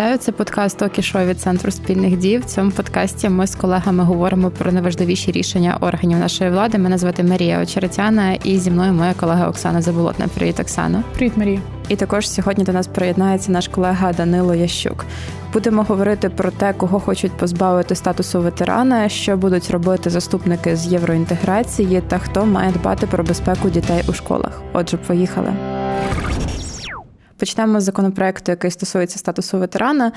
Вітаю, це подкаст Окішо від центру спільних дій. В цьому подкасті ми з колегами говоримо про найважливіші рішення органів нашої влади. Мене звати Марія Очеретяна, і зі мною моя колега Оксана Заболотна. Привіт, Оксана. Привіт, Марія. І також сьогодні до нас приєднається наш колега Данило Ящук. Будемо говорити про те, кого хочуть позбавити статусу ветерана, що будуть робити заступники з євроінтеграції, та хто має дбати про безпеку дітей у школах. Отже, поїхали. Почнемо з законопроекту, який стосується статусу ветерана.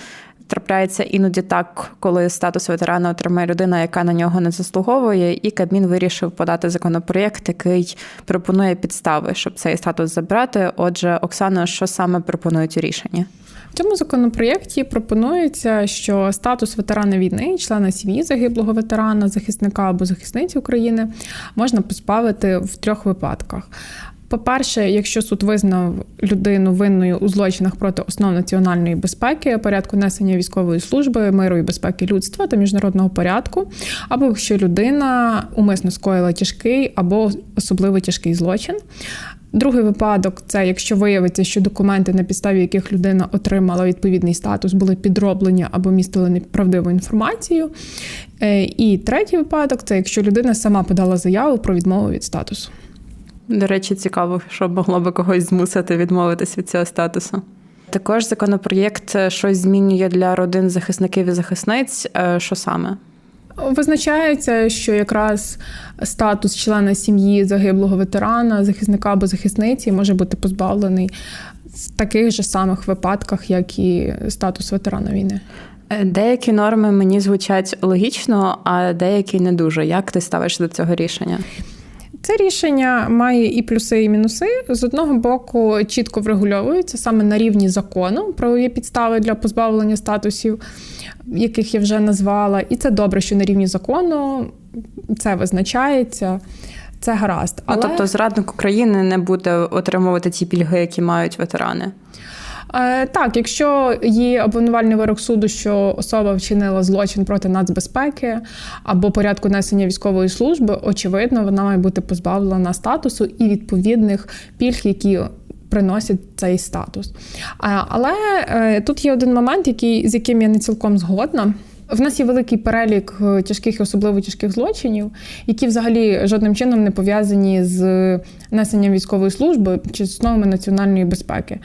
Трапляється іноді так, коли статус ветерана отримає людина, яка на нього не заслуговує, і Кабмін вирішив подати законопроєкт, який пропонує підстави, щоб цей статус забрати. Отже, Оксана, що саме пропонують у рішенні? В цьому законопроєкті пропонується, що статус ветерана війни, члена сім'ї загиблого ветерана, захисника або захисниці України можна позбавити в трьох випадках. По-перше, якщо суд визнав людину винною у злочинах проти основ національної безпеки, порядку несення військової служби, миру і безпеки людства та міжнародного порядку, або якщо людина умисно скоїла тяжкий або особливо тяжкий злочин. Другий випадок це якщо виявиться, що документи, на підставі яких людина отримала відповідний статус, були підроблені або містили неправдиву інформацію. Е, і третій випадок це якщо людина сама подала заяву про відмову від статусу. До речі, цікаво, що могло би когось змусити відмовитись від цього статусу. Також законопроєкт щось змінює для родин захисників і захисниць. Е, що саме? Визначається, що якраз статус члена сім'ї загиблого ветерана, захисника або захисниці може бути позбавлений в таких же самих випадках, як і статус ветерана війни. Е, деякі норми мені звучать логічно, а деякі не дуже. Як ти ставишся до цього рішення? Це рішення має і плюси, і мінуси. З одного боку, чітко врегульовується саме на рівні закону правові підстави для позбавлення статусів, яких я вже назвала. І це добре, що на рівні закону це визначається. Це гаразд. Ну, Але... А тобто зрадник України не буде отримувати ті пільги, які мають ветерани. Е, так, якщо є обвинувальний вирок суду, що особа вчинила злочин проти нацбезпеки або порядку несення військової служби, очевидно, вона має бути позбавлена статусу і відповідних пільг, які приносять цей статус. Але е, тут є один момент, який з яким я не цілком згодна. В нас є великий перелік е, тяжких і особливо тяжких злочинів, які взагалі жодним чином не пов'язані з несенням військової служби чи основами національної безпеки.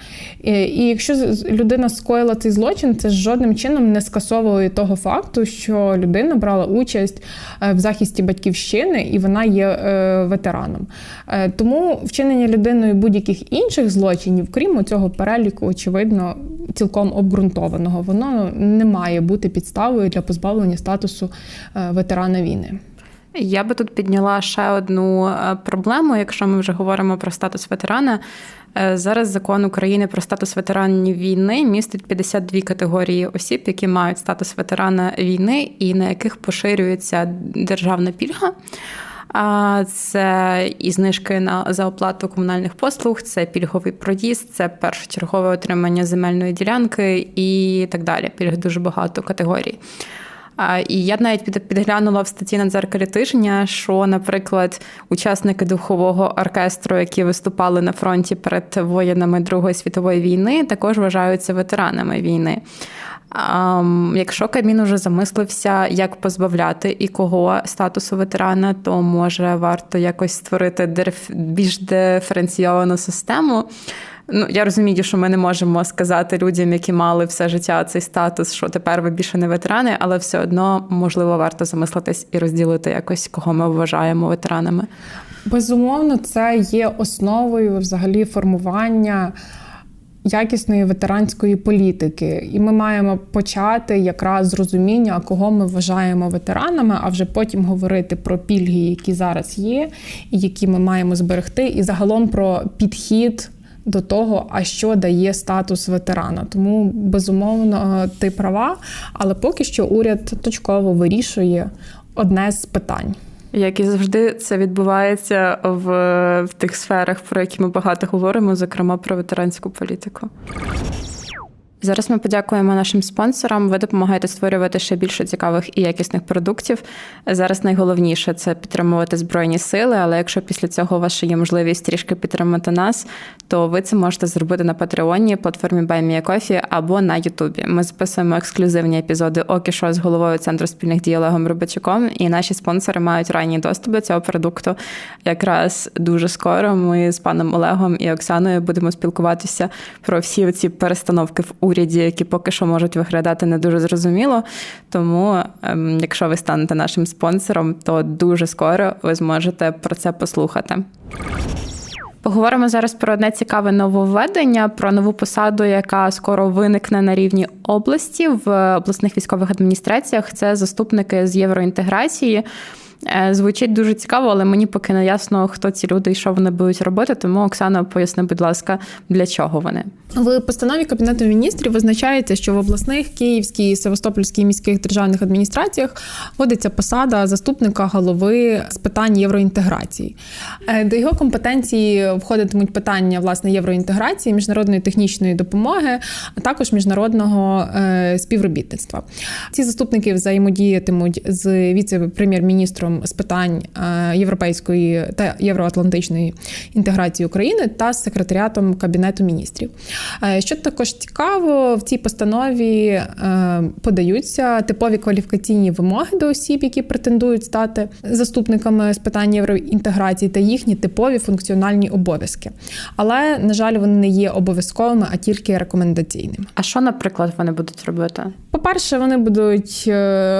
І якщо людина скоїла цей злочин, це жодним чином не скасовує того факту, що людина брала участь е, в захисті батьківщини і вона є е, ветераном. Тому вчинення людиною будь-яких інших злочинів, крім цього переліку, очевидно, цілком обґрунтованого, воно не має бути підставою для позбавлення статусу е, ветерана війни. Я би тут підняла ще одну е, проблему, якщо ми вже говоримо про статус ветерана. Е, зараз закон України про статус ветеранів війни містить 52 категорії осіб, які мають статус ветерана війни і на яких поширюється державна пільга. Це і знижки на за оплату комунальних послуг, це пільговий проїзд, це першочергове отримання земельної ділянки і так далі. Пільг дуже багато категорій. І я навіть підглянула в статті на дзеркалі тижня, що, наприклад, учасники духового оркестру, які виступали на фронті перед воїнами Другої світової війни, також вважаються ветеранами війни. Якщо Кабмін уже замислився, як позбавляти і кого статусу ветерана, то може варто якось створити більш диференційовану систему. Ну, я розумію, що ми не можемо сказати людям, які мали все життя цей статус, що тепер ви більше не ветерани, але все одно можливо варто замислитись і розділити якось, кого ми вважаємо ветеранами. Безумовно, це є основою взагалі формування якісної ветеранської політики, і ми маємо почати якраз з розуміння, кого ми вважаємо ветеранами, а вже потім говорити про пільги, які зараз є, і які ми маємо зберегти, і загалом про підхід. До того, а що дає статус ветерана, тому безумовно ти права, але поки що уряд точково вирішує одне з питань. Як і завжди, це відбувається в, в тих сферах, про які ми багато говоримо, зокрема про ветеранську політику. Зараз ми подякуємо нашим спонсорам. Ви допомагаєте створювати ще більше цікавих і якісних продуктів. Зараз найголовніше це підтримувати збройні сили. Але якщо після цього у вас ще є можливість трішки підтримати нас, то ви це можете зробити на Патреоні, платформі BuyMeACoffee або на Ютубі. Ми записуємо ексклюзивні епізоди Окі Шо з головою центру спільних дій Олегом Рибачуком. І наші спонсори мають ранній доступ до цього продукту. Якраз дуже скоро ми з паном Олегом і Оксаною будемо спілкуватися про всі ці перестановки в уряді, які поки що можуть виглядати не дуже зрозуміло. Тому, ем, якщо ви станете нашим спонсором, то дуже скоро ви зможете про це послухати. Поговоримо зараз про одне цікаве нововведення, про нову посаду, яка скоро виникне на рівні області в обласних військових адміністраціях. Це заступники з євроінтеграції. Е, Звучить дуже цікаво, але мені поки не ясно, хто ці люди і що вони будуть робити. Тому Оксана, поясни, будь ласка, для чого вони. В постанові Кабінету міністрів визначається, що в обласних Київській, Севастопольській міських державних адміністраціях вводиться посада заступника голови з питань євроінтеграції. Е, До його компетенції входитимуть питання власне євроінтеграції, міжнародної технічної допомоги, а також міжнародного е, співробітництва. Ці заступники взаємодіятимуть з віце-прем'єр-міністром з питань е, європейської та євроатлантичної інтеграції України та секретаріатом Кабінету міністрів. Е, Що також цікаво, в цій постанові е, подаються типові кваліфікаційні вимоги до осіб, які претендують стати заступниками з питань євроінтеграції, та їхні типові функціональні обов'язки. Але, на жаль, вони не є обов'язковими, а тільки рекомендаційними. А що, наприклад, вони будуть робити? По-перше, вони будуть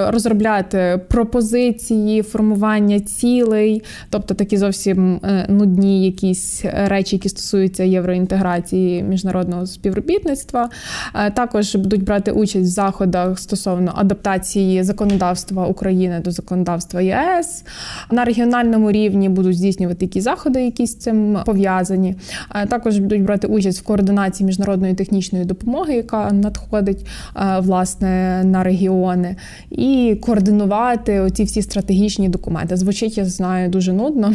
розробляти пропозиції, формування цілей, тобто такі зовсім е, нудні якісь речі, які стосуються євроінтеграції міжнародного співробітництва. Е, Також будуть брати участь в заходах стосовно адаптації законодавства України до законодавства ЄС. На регіональному рівні будуть здійснювати які заходи, які з цим пов'язані. Е, Також будуть брати участь в координації міжнародної технічної допомоги, яка надходить власне на регіони, і координувати оці всі стратегічні документи. Звучить, я знаю, дуже нудно.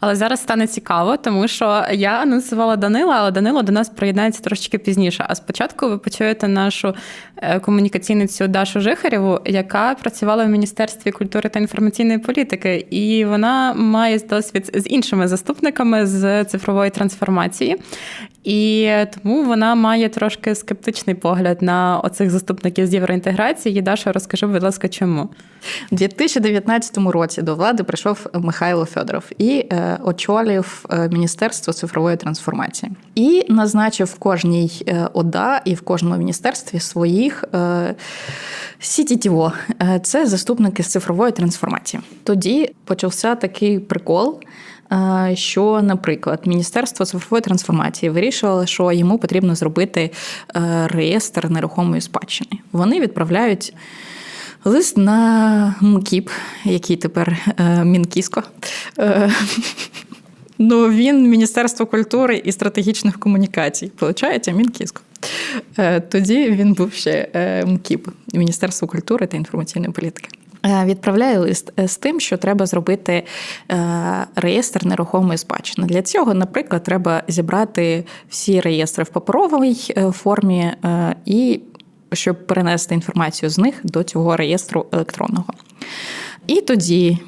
Але зараз стане цікаво, тому що я анонсувала Данила, але Данило до нас приєднається трошечки пізніше. А спочатку ви почуєте нашу е, комунікаційницю Дашу Жихарєву, яка працювала в Міністерстві культури та інформаційної політики, і вона має досвід з іншими заступниками з цифрової трансформації. І тому вона має трошки скептичний погляд на оцих заступників з євроінтеграції. Даша, розкажи, будь ласка, чому? У 2019 році до влади прийшов Михайло Федоров і е, очолив е, Міністерство цифрової трансформації і назначив в кожній е, ОДА і в кожному міністерстві своїх CTTO. Це заступники з цифрової трансформації. Тоді почався такий прикол. Що, наприклад, Міністерство цифрової трансформації вирішувало, що йому потрібно зробити реєстр нерухомої спадщини. Вони відправляють Лист на МКІП, який тепер е, Мінкіско. Е, ну, він Міністерство культури і стратегічних комунікацій. Получається, Мінкіско. Е, тоді він був ще е, МКІП, Міністерство культури та інформаційної політики. Е, Відправляє лист е, з тим, що треба зробити е, реєстр нерухомої спадщини. Для цього, наприклад, треба зібрати всі реєстри в паперовій формі і щоб перенести інформацію з них до цього реєстру електронного. І тоді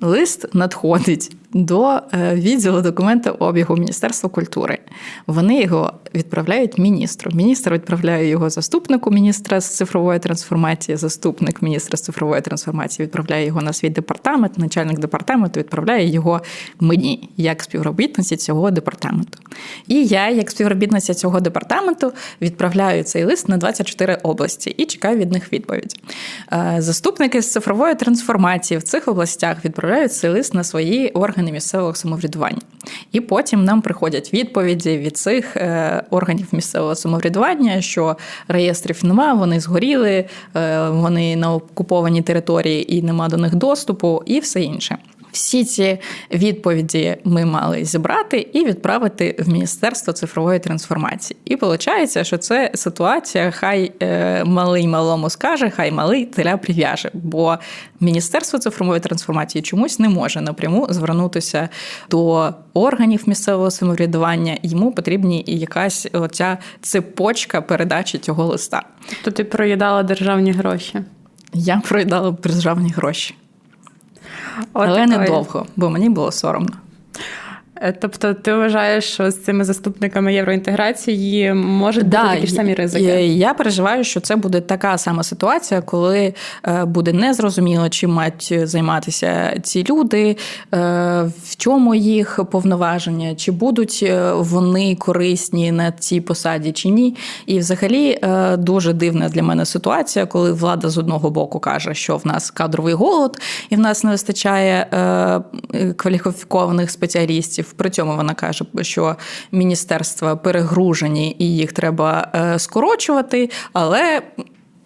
лист надходить до відділу відділу документообігу Міністерства культури. Вони його відправляють міністру. Міністр відправляє його заступнику міністра з цифрової трансформації. Заступник міністра з цифрової трансформації відправляє його на свій департамент. Начальник департаменту відправляє його мені як співробітниці цього департаменту. І я, як співробітниця цього департаменту, відправляю цей лист на 24 області і чекаю від них відповідь. Е, Заступники з цифрової трансформації в цих областях відправляють цей лист на свої органи місцевого самоврядування. І потім нам приходять відповіді від цих е, органів місцевого самоврядування, що реєстрів нема, вони згоріли, е, вони на окупованій території і нема до них доступу, і все інше. Всі ці відповіді ми мали зібрати і відправити в Міністерство цифрової трансформації. І виходить, що це ситуація, хай е, малий малому скаже, хай малий теля прив'яже. Бо Міністерство цифрової трансформації чомусь не може напряму звернутися до органів місцевого самоврядування. Йому потрібні якась оця цепочка передачі цього листа. Тобто ти проїдала державні гроші. Я проїдала державні гроші. От Але такої. недовго, бо мені було соромно. Е, Тобто, ти вважаєш, що з цими заступниками євроінтеграції можуть бути такі ж самі ризики? Я, я переживаю, що це буде така сама ситуація, коли е, буде незрозуміло, чим мають займатися ці люди, е, в чому їх повноваження, чи будуть е, вони корисні на цій посаді, чи ні. І взагалі е, дуже дивна для мене ситуація, коли влада з одного боку каже, що в нас кадровий голод, і в нас не вистачає е, кваліфікованих спеціалістів. При цьому вона каже, що міністерства перегружені і їх треба е, скорочувати, але.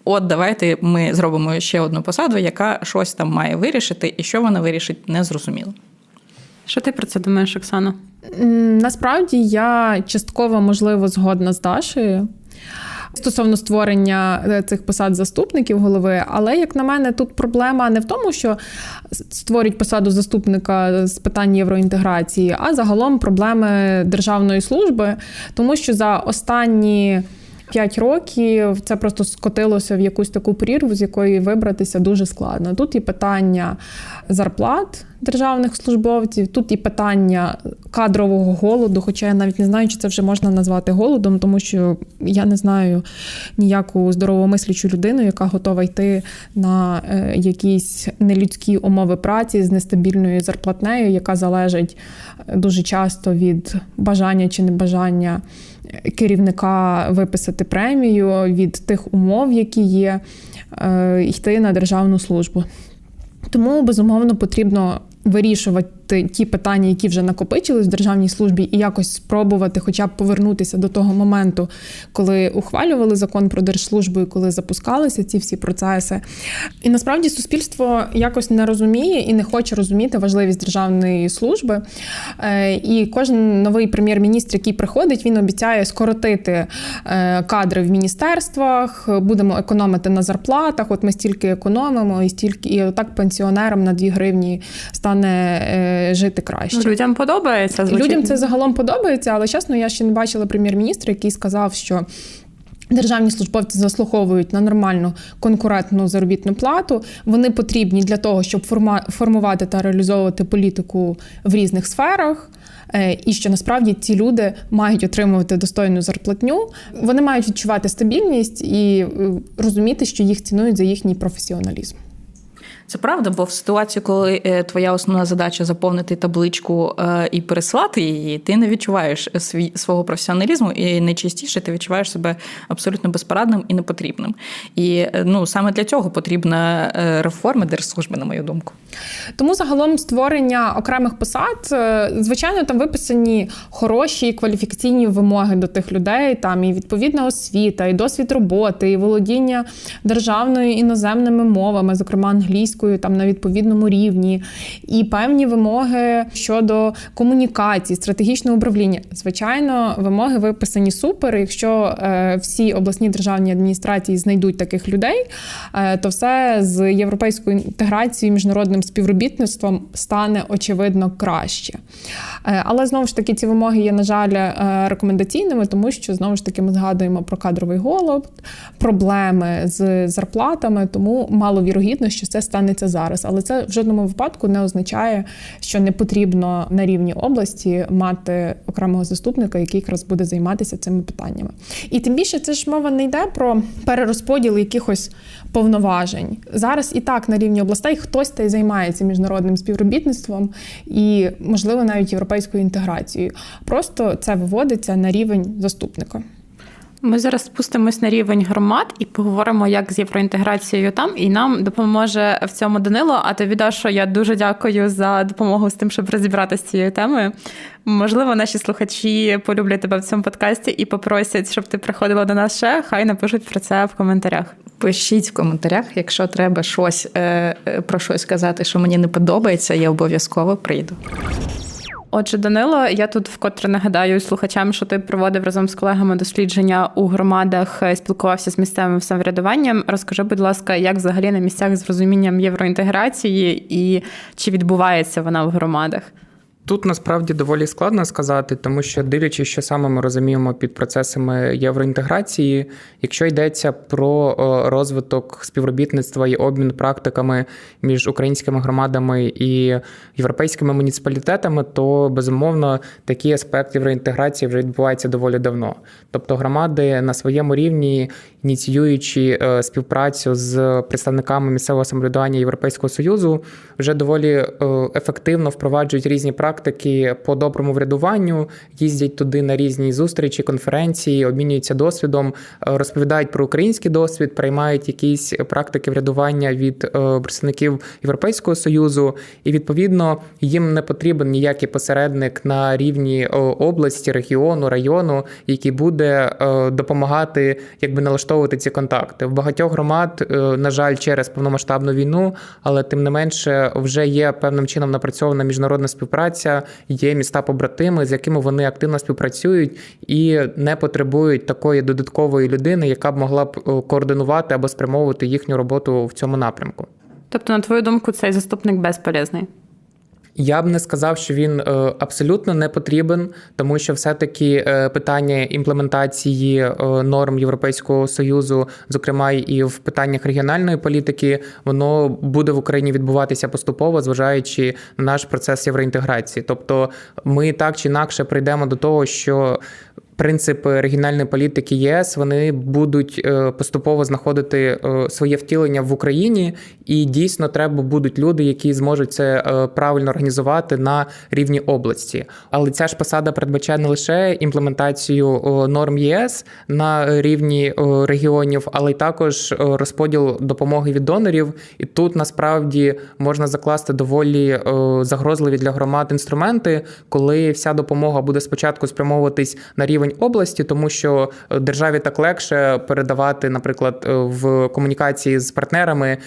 От давайте ми зробимо ще одну посаду, яка щось там має вирішити, і що вона вирішить, не зрозуміло. Що ти про це думаєш, Оксано? М, Насправді я частково можливо згодна з Дашею. Стосовно створення е, цих посад заступників голови, але як на мене, тут проблема не в тому, що створюють посаду заступника з питань євроінтеграції, а загалом проблеми державної служби, тому що за останні. П'ять років це просто скотилося в якусь таку прірву, з якої вибратися дуже складно. Тут і питання зарплат державних службовців, тут і питання кадрового голоду. Хоча я навіть не знаю, чи це вже можна назвати голодом, тому що я не знаю ніяку здоровомислячу людину, яка готова йти на е, якісь нелюдські умови праці з нестабільною зарплатнею, яка залежить е, дуже часто від бажання чи небажання керівника виписати премію від тих умов, які є, е, йти на державну службу. Тому безумовно потрібно вирішувати ті питання, які вже накопичились в державній службі, і якось спробувати, хоча б повернутися до того моменту, коли ухвалювали закон про держслужбу і коли запускалися ці всі процеси. І насправді суспільство якось не розуміє і не хоче розуміти важливість державної служби. Е, І кожен новий прем'єр-міністр, який приходить, він обіцяє скоротити е, кадри в міністерствах, будемо економити на зарплатах. От ми стільки економимо, і стільки і отак пенсіонерам на 2 гривні стане е, жити краще. Ну, людям подобається звучить. Людям це загалом подобається, але чесно, я ще не бачила прем'єр-міністра, який сказав, що. Державні службовці заслуговують на нормальну конкурентну заробітну плату. Вони потрібні для того, щоб формувати та реалізовувати політику в різних сферах. Е, І що насправді ці люди мають отримувати достойну зарплатню. Вони мають відчувати стабільність і е, розуміти, що їх цінують за їхній професіоналізм. Це правда, бо в ситуації, коли е, твоя основна задача заповнити табличку е, і переслати її, ти не відчуваєш свій свого професіоналізму, і найчастіше ти відчуваєш себе абсолютно безпорадним і непотрібним. І е, ну саме для цього потрібна е, реформа держслужби, на мою думку. Тому загалом створення окремих посад, е, звичайно, там виписані хороші кваліфікаційні вимоги до тих людей. Там і відповідна освіта, і досвід роботи, і володіння державною іноземними мовами, зокрема англійською, там на відповідному рівні, і певні вимоги щодо комунікації, стратегічного управління. Звичайно, вимоги виписані супер. Якщо е, всі обласні державні адміністрації знайдуть таких людей, е, то все з європейською інтеграцією, міжнародним співробітництвом стане очевидно краще. Е, Але знову ж таки, ці вимоги є, на жаль, е, рекомендаційними, тому що знову ж таки ми згадуємо про кадровий голод, проблеми з зарплатами, тому маловірогідно, що це станеться зараз. Але це в жодному випадку не означає, що не потрібно на рівні області мати окремого заступника, який якраз буде займатися цими питаннями. І тим більше це ж мова не йде про перерозподіл якихось повноважень. Зараз і так на рівні областей хтось та й займається міжнародним співробітництвом і, можливо, навіть європейською інтеграцією. Просто це виводиться на рівень заступника. Ми зараз спустимось на рівень громад і поговоримо, як з євроінтеграцією там, і нам допоможе в цьому Данило. А тобі, Дашо, я дуже дякую за допомогу з тим, щоб розібратися з цією темою. Можливо, наші слухачі полюблять тебе в цьому подкасті і попросять, щоб ти приходила до нас ще. Хай напишуть про це в коментарях. Пишіть в коментарях, якщо треба щось е, е, про щось сказати, що мені не подобається, я обов'язково прийду. Отже, Данило, я тут вкотре нагадаю слухачам, що ти проводив разом з колегами дослідження у громадах, е, спілкувався з місцевим самоврядуванням. Розкажи, будь ласка, як взагалі на місцях з розумінням євроінтеграції і чи відбувається вона в громадах? Тут насправді доволі складно сказати, тому що дивлячись, що саме ми розуміємо під процесами євроінтеграції, якщо йдеться про розвиток співробітництва і обмін практиками між українськими громадами і європейськими муніципалітетами, то безумовно такий аспект євроінтеграції вже відбувається доволі давно. Тобто громади на своєму рівні, ініціюючи е, співпрацю з представниками місцевого самоврядування Європейського союзу, вже доволі е, ефективно впроваджують різні практики по доброму врядуванню, їздять туди на різні зустрічі, конференції, обмінюються досвідом, е, розповідають про український досвід, приймають якісь практики врядування від е, представників Європейського союзу, і відповідно їм не потрібен ніякий посередник на рівні е, області, регіону, району, який буде допомагати якби налаштовувати ці контакти. В багатьох громад, на жаль, через повномасштабну війну, але тим не менше вже є певним чином напрацьована міжнародна співпраця. Є міста побратими, з якими вони активно співпрацюють і не потребують такої додаткової людини, яка б могла б е, координувати або спрямовувати їхню роботу в цьому напрямку. Тобто, на твою думку, цей заступник безполезний? Я б не сказав, що він е, абсолютно не потрібен, тому що все-таки е, питання імплементації е, норм Європейського союзу, зокрема і в питаннях регіональної політики, воно буде в Україні відбуватися поступово, зважаючи на наш процес євроінтеграції. Тобто, ми так чи інакше прийдемо до того, що принципи регіональної політики ЄС вони будуть е, поступово знаходити е, своє втілення в Україні, і дійсно треба будуть люди, які зможуть це е, правильно організувати на рівні області. Але ця ж посада передбачає не лише імплементацію норм ЄС на рівні регіонів, але й також розподіл допомоги від донорів. І тут насправді можна закласти доволі загрозливі для громад інструменти, коли вся допомога буде спочатку спрямовуватись на рівень області, тому що державі так легше передавати, наприклад, в комунікації з партнерами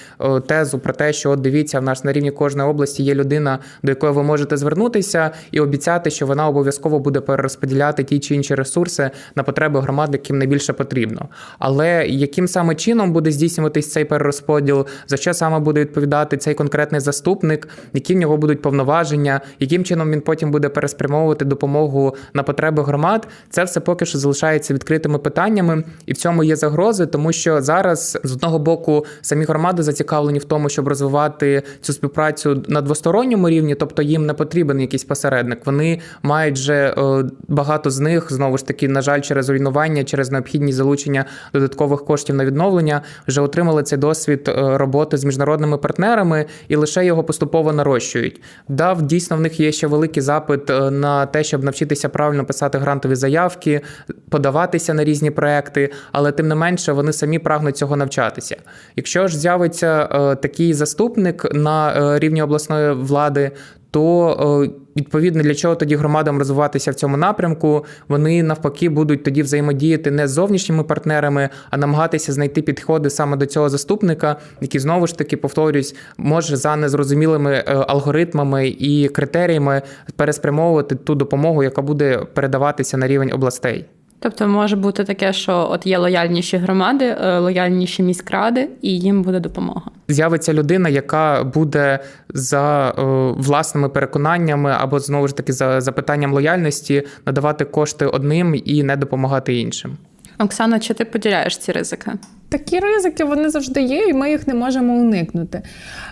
тезу про те, що от дивіться, в нас на рівні кожної області є людина, до якої ви можете звернутися, і обіцяти, що вона обов'язково буде перерозподіляти ті чи інші ресурси на потреби громади, яким найбільше потрібно. Але яким саме чином буде здійснюватись цей перерозподіл, за що саме буде відповідати цей конкретний заступник, які в нього будуть повноваження, яким чином він потім буде переспрямовувати допомогу на потреби громад, це все поки що залишається відкритими питаннями, і в цьому є загрози, тому що зараз з одного боку самі громади зацікавлені в тому, щоб розвивати цю співпрацю на двосторонньому рівні, тобто їм не потрібен якийсь посередник. Вони мають вже е, багато з них знову ж таки, на жаль, через руйнування, через необхідність залучення додаткових коштів на відновлення, вже отримали цей досвід е, роботи з міжнародними партнерами і лише його поступово нарощують. Дав дійсно в них є ще великий запит е, на те, щоб навчитися правильно писати грантові заявки, подаватися на різні проекти, але тим не менше вони самі прагнуть цього навчатися. Якщо ж з'явиться е, такий заступник на е, рівні обласної влади, то е, відповідно для чого тоді громадам розвиватися в цьому напрямку, вони навпаки будуть тоді взаємодіяти не з зовнішніми партнерами, а намагатися знайти підходи саме до цього заступника, які знову ж таки повторюсь, може за незрозумілими е, алгоритмами і критеріями переспрямовувати ту допомогу, яка буде передаватися на рівень областей. Тобто може бути таке, що от є лояльніші громади, е, лояльніші міськради, і їм буде допомога. З'явиться людина, яка буде за е, власними переконаннями або знову ж таки за запитанням лояльності надавати кошти одним і не допомагати іншим. Оксана, чи ти поділяєш ці ризики? Такі ризики вони завжди є, і ми їх не можемо уникнути.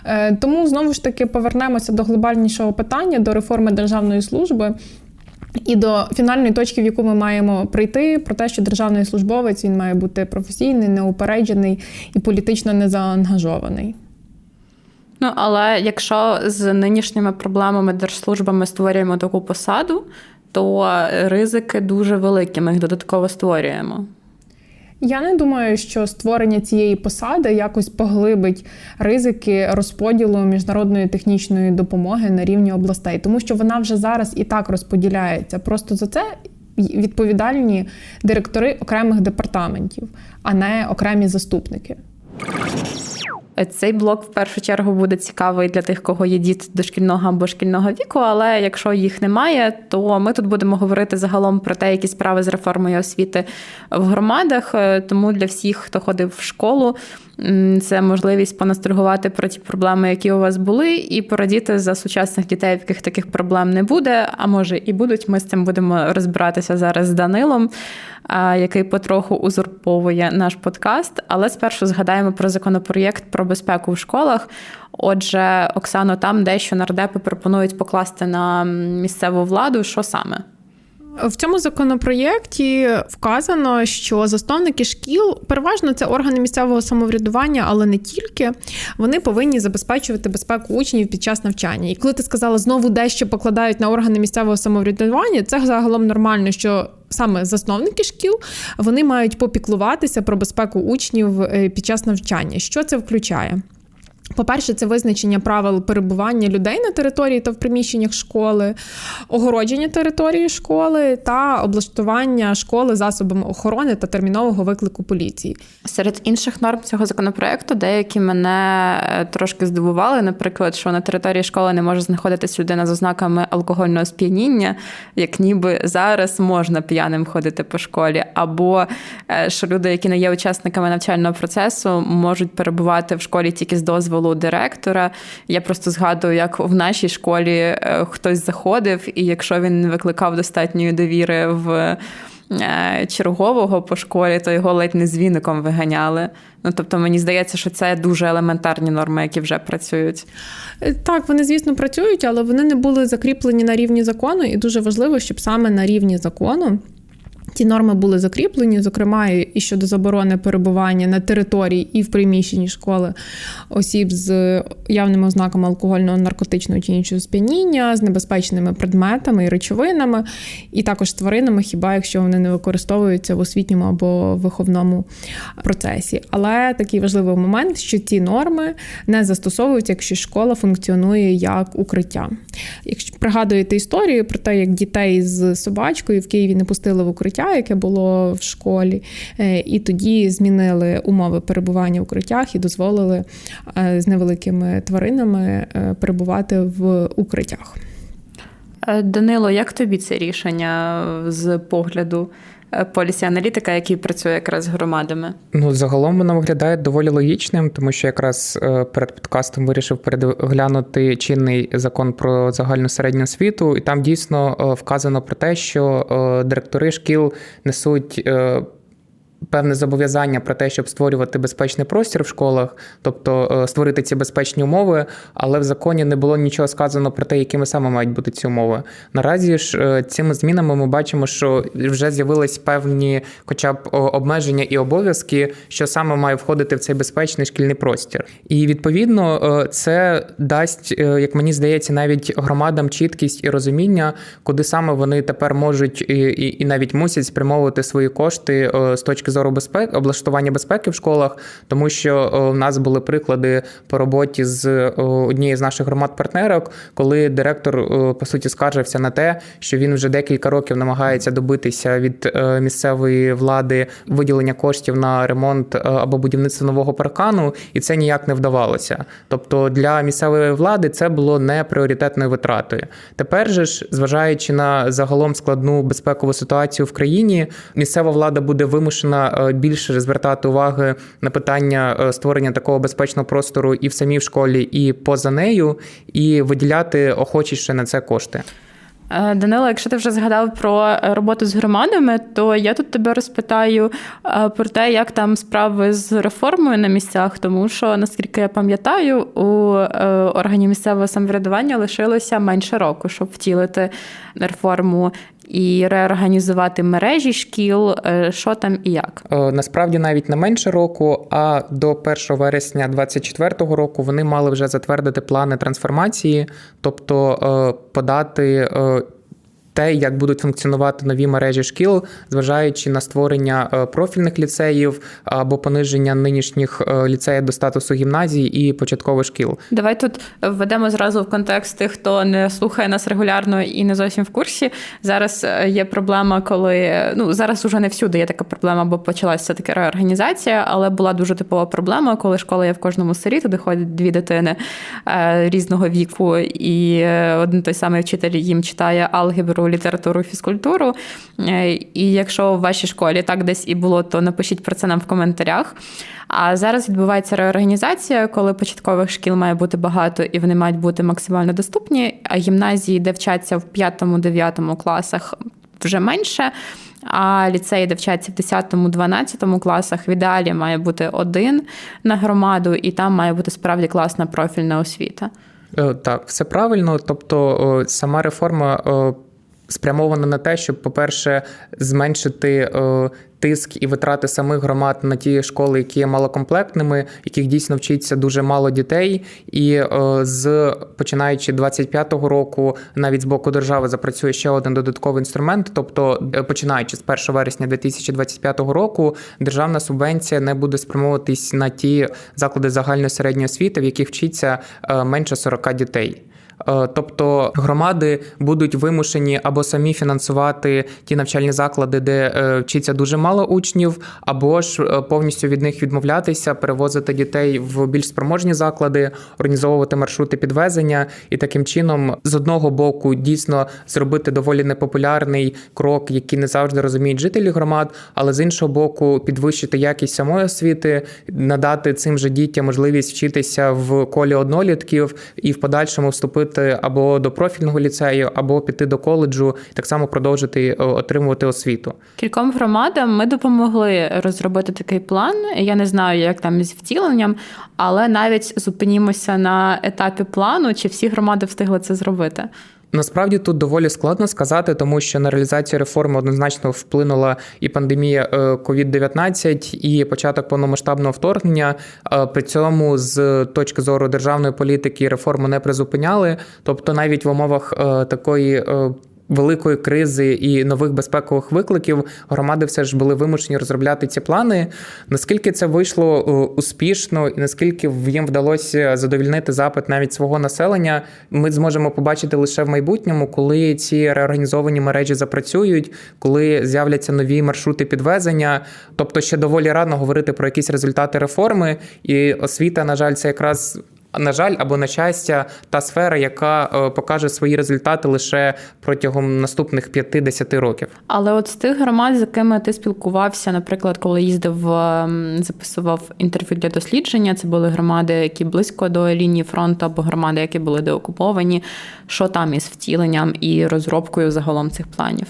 Е, Тому знову ж таки повернемося до глобальнішого питання, до реформи державної служби. І до фінальної точки, в яку ми маємо прийти, про те, що державний службовець він має бути професійний, неупереджений і політично незаангажований. Ну але якщо з нинішніми проблемами держслужби ми створюємо таку посаду, то ризики дуже великі. Ми їх додатково створюємо. Я не думаю, що створення цієї посади якось поглибить ризики розподілу міжнародної технічної допомоги на рівні областей, тому що вона вже зараз і так розподіляється. Просто за це відповідальні директори окремих департаментів, а не окремі заступники. Цей блок в першу чергу буде цікавий для тих, кого є діти дошкільного або шкільного віку. Але якщо їх немає, то ми тут будемо говорити загалом про те, які справи з реформою освіти в громадах. Е, Тому для всіх, хто ходив в школу, це можливість понасторгувати про ті проблеми, які у вас були, і порадіти за сучасних дітей, в яких таких проблем не буде. А може і будуть. Ми з цим будемо розбиратися зараз з Данилом, який потроху узурповує наш подкаст. Але спершу згадаємо про законопроєкт про безпеку в школах. Отже, Оксано, там дещо нардепи пропонують покласти на місцеву владу. Що саме? В цьому законопроєкті вказано, що засновники шкіл переважно це органи місцевого самоврядування, але не тільки вони повинні забезпечувати безпеку учнів під час навчання. І коли ти сказала знову дещо покладають на органи місцевого самоврядування, це загалом нормально, що. Саме засновники шкіл вони мають попіклуватися про безпеку учнів е, під час навчання. Що це включає? По-перше, це визначення правил перебування людей на території та в приміщеннях школи, огородження території школи та облаштування школи засобами охорони та термінового виклику поліції. Серед інших норм цього законопроекту деякі мене е, трошки здивували. Наприклад, що на території школи не може знаходитись людина з ознаками алкогольного сп'яніння, як ніби зараз можна п'яним ходити по школі, або е, що люди, які не є учасниками навчального процесу, можуть перебувати в школі тільки з дозволу директора. Я просто згадую, як в нашій школі е, хтось заходив, і якщо він не викликав достатньої довіри в е, чергового по школі, то його ледь не з віником виганяли. Ну тобто, мені здається, що це дуже елементарні норми, які вже працюють. Е, Так, вони, звісно, працюють, але вони не були закріплені на рівні закону, і дуже важливо, щоб саме на рівні закону. Ті норми були закріплені, зокрема, і щодо заборони перебування на території і в приміщенні школи осіб з явними ознаками алкогольного, наркотичного чи іншого сп'яніння, з небезпечними предметами і речовинами, і також з тваринами, хіба якщо вони не використовуються в освітньому або виховному процесі. Але такий важливий момент, що ці норми не застосовуються, якщо школа функціонує як укриття. Якщо пригадуєте історію про те, як дітей з собачкою в Києві не пустили в укриття, яке було в школі, е, і тоді змінили умови перебування в укриттях і дозволили е, з невеликими тваринами е, перебувати в укриттях. Данило, як тобі це рішення з погляду полісі аналітика, який працює якраз з громадами? Ну, загалом воно виглядає доволі логічним, тому що якраз е, перед подкастом вирішив переглянути чинний закон про загальну середню освіту, і там дійсно е, вказано про те, що е, директори шкіл несуть. Певне зобов'язання про те, щоб створювати безпечний простір в школах, тобто е, створити ці безпечні умови, але в законі не було нічого сказано про те, якими саме мають бути ці умови. Наразі ж е, цими змінами ми бачимо, що вже з'явились певні, хоча б обмеження і обов'язки, що саме має входити в цей безпечний шкільний простір. І відповідно е, це дасть, як мені здається, навіть громадам чіткість і розуміння, куди саме вони тепер можуть і, і, і навіть мусять спрямовувати свої кошти з точки зору безпеки, облаштування безпеки в школах, тому що е, у нас були приклади по роботі з е, однією з наших громад-партнерок, коли директор е, по суті скаржився на те, що він вже декілька років намагається добитися від е, місцевої влади виділення коштів на ремонт е, або будівництво нового паркану, і це ніяк не вдавалося. Тобто для місцевої влади це було не пріоритетною витратою. Тепер же ж, зважаючи на загалом складну безпекову ситуацію в країні, місцева влада буде вимушена е, більше звертати уваги на питання е, створення такого безпечного простору і в самій школі, і поза нею, і виділяти охочіше на це кошти. Е, Данило, якщо ти вже згадав про роботу з громадами, то я тут тебе розпитаю про те, як там справи з реформою на місцях, тому що, наскільки я пам'ятаю, у органів місцевого самоврядування лишилося менше року, щоб втілити реформу і реорганізувати мережі шкіл, е, що там і як. Е, Насправді навіть не менше року, а до 1 вересня 2024 року вони мали вже затвердити плани трансформації, тобто е, подати. Те, як будуть функціонувати нові мережі шкіл, зважаючи на створення е, профільних ліцеїв або пониження нинішніх е, ліцеїв до статусу гімназій і початкових шкіл. Давай тут введемо зразу в контекст тих, хто не слухає нас регулярно і не зовсім в курсі. Зараз е, є проблема, коли ну зараз уже не всюди є така проблема, бо почалася така реорганізація, але була дуже типова проблема, коли школа є в кожному селі, туди ходять дві дитини різного віку, і один той самий вчитель їм читає алгебру, літературу, фізкультуру. Е, І якщо в вашій школі так десь і було, то напишіть про це нам в коментарях. А зараз відбувається реорганізація, коли початкових шкіл має бути багато і вони мають бути максимально доступні. А гімназії, де вчаться в 5-9 класах, вже менше. А ліцеї, де вчаться в 10-12 класах, в ідеалі має бути один на громаду, і там має бути справді класна профільна освіта. Е, Так, все правильно. Тобто, сама реформа спрямована на те, щоб, по-перше, зменшити е, тиск і витрати самих громад на ті школи, які є малокомплектними, яких дійсно вчиться дуже мало дітей. І е, з починаючи 25-го року, навіть з боку держави запрацює ще один додатковий інструмент. Тобто, е, починаючи з 1 вересня 2025 року, державна субвенція не буде спрямовуватись на ті заклади загальної середньої освіти, в яких вчиться менше 40 дітей. Е, Тобто громади будуть вимушені або самі фінансувати ті навчальні заклади, де е, вчиться дуже мало учнів, або ж е, повністю від них відмовлятися, перевозити дітей в більш спроможні заклади, організовувати маршрути підвезення і таким чином, з одного боку, дійсно зробити доволі непопулярний крок, який не завжди розуміють жителі громад, але з іншого боку, підвищити якість самої освіти, надати цим же дітям можливість вчитися в колі однолітків і в подальшому вступити або до профільного ліцею, або піти до коледжу, так само продовжити е, отримувати освіту. Кільком громадам ми допомогли розробити такий план. Я не знаю, як там з втіленням, але навіть зупинімося на етапі плану, чи всі громади встигли це зробити. Насправді тут доволі складно сказати, тому що на реалізацію реформи однозначно вплинула і пандемія е, COVID-19, і початок повномасштабного вторгнення. Е, При цьому з точки зору державної політики реформу не призупиняли. Тобто, навіть в умовах е, такої. Великої кризи і нових безпекових викликів громади все ж були вимушені розробляти ці плани. Наскільки це вийшло е, успішно, і наскільки їм вдалося задовільнити запит навіть свого населення, ми зможемо побачити лише в майбутньому, коли ці реорганізовані мережі запрацюють, коли з'являться нові маршрути підвезення. Тобто, ще доволі рано говорити про якісь результати реформи, і освіта, на жаль, це якраз. На жаль, або на щастя, та сфера, яка е, покаже свої результати лише протягом наступних 5-10 років. Але от з тих громад, з якими ти спілкувався, наприклад, коли їздив, ем, записував інтерв'ю для дослідження, це були громади, які близько до лінії фронту, або громади, які були деокуповані. Що там із втіленням і розробкою загалом цих планів?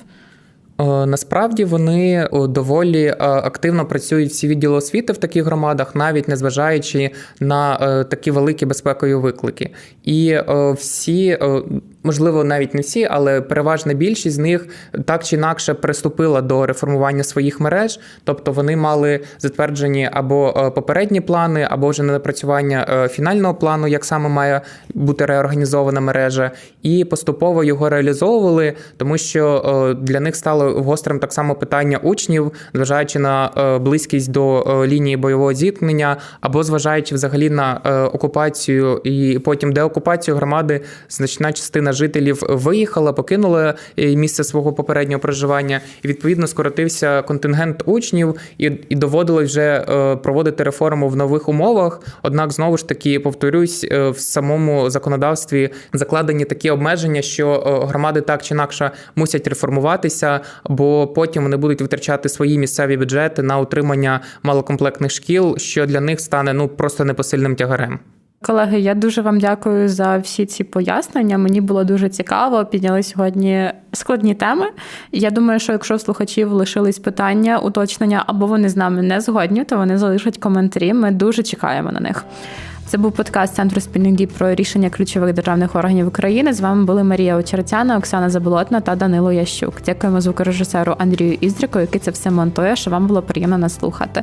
Е, Насправді вони доволі е, активно працюють всі відділи освіти в таких громадах, навіть незважаючи на е, такі великі безпекові виклики. І е, всі, е, можливо, навіть не всі, але переважна більшість з них так чи інакше приступила до реформування своїх мереж, тобто вони мали затверджені або е, попередні плани, або вже на напрацювання е, фінального плану, як саме має бути реорганізована мережа, і поступово його реалізовували, тому що е, для них стало гострим так само питання учнів, зважаючи на близькість до лінії бойового зіткнення, або зважаючи взагалі на окупацію і потім деокупацію громади, значна частина жителів виїхала, покинула е, місце свого попереднього проживання, і відповідно скоротився контингент учнів, і, і доводилось вже е, проводити реформу в нових умовах. Однак, знову ж таки, повторюсь, е, в самому законодавстві закладені такі обмеження, що громади так чи інакше мусять реформуватися, бо потім вони будуть витрачати свої місцеві бюджети на утримання малокомплектних шкіл, що для них стане ну просто непосильним тягарем. Колеги, я дуже вам дякую за всі ці пояснення. Мені було дуже цікаво. Підняли сьогодні складні теми. Я думаю, що якщо слухачів лишились питання, уточнення або вони з нами не згодні, то вони залишать коментарі. Ми дуже чекаємо на них. Це був подкаст Центру спільних дій про рішення ключових державних органів України. З вами були Марія Очеретяна, Оксана Заболотна та Данило Ящук. Дякуємо звукорежисеру Андрію Іздрику, який це все монтує, що вам було приємно нас слухати.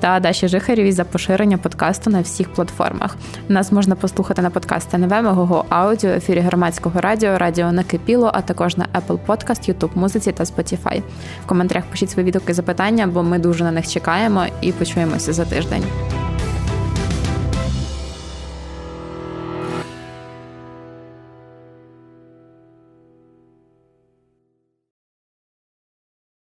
Та Даші Жихарєвій за поширення подкасту на всіх платформах. Нас можна послухати на подкасті НВ, Мого Аудіо, ефірі громадського радіо, радіо Накипіло, а також на Apple Podcast, YouTube Музиці та Spotify. В коментарях пишіть свої відгуки запитання, бо ми дуже на них чекаємо і почуємося за тиждень.